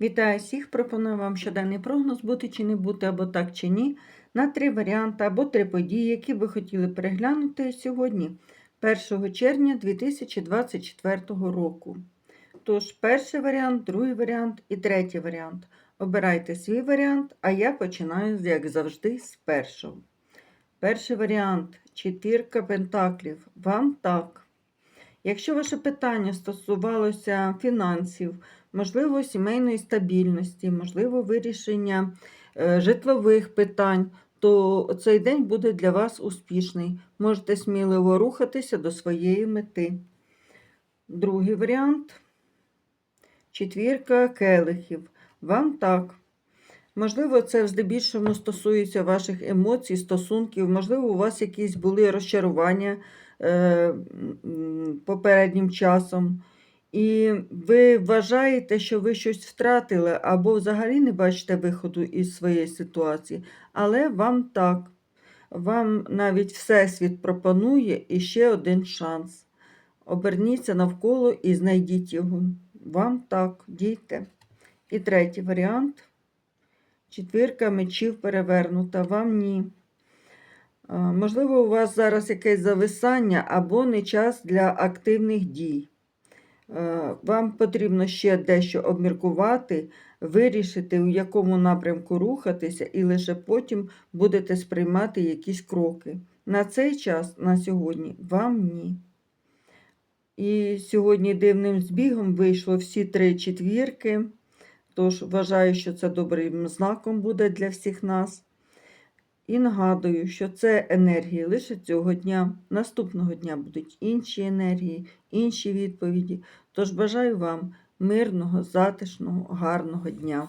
Вітаю всіх! Пропоную вам щоденний прогноз бути чи не бути, або так чи ні, на три варіанти або три події, які ви хотіли переглянути сьогодні, 1 червня 2024 року. Тож, перший варіант, другий варіант і третій варіант. Обирайте свій варіант, а я починаю, як завжди, з першого. Перший варіант четвірка пентаклів. Вам так. Якщо ваше питання стосувалося фінансів, можливо, сімейної стабільності, можливо, вирішення е, житлових питань, то цей день буде для вас успішний. Можете сміливо рухатися до своєї мети. Другий варіант четвірка келихів. Вам так. Можливо, це здебільшому стосується ваших емоцій, стосунків, можливо, у вас якісь були розчарування попереднім часом. І ви вважаєте, що ви щось втратили, або взагалі не бачите виходу із своєї ситуації, але вам так. Вам навіть Всесвіт пропонує іще один шанс. Оберніться навколо і знайдіть його. Вам так, дійте. І третій варіант. Четвірка мечів перевернута, вам ні. Можливо, у вас зараз якесь зависання або не час для активних дій. Вам потрібно ще дещо обміркувати, вирішити, у якому напрямку рухатися, і лише потім будете сприймати якісь кроки. На цей час, на сьогодні, вам ні. І сьогодні дивним збігом вийшло всі три четвірки. Тож вважаю, що це добрим знаком буде для всіх нас. І нагадую, що це енергії лише цього дня. Наступного дня будуть інші енергії, інші відповіді. Тож бажаю вам мирного, затишного, гарного дня.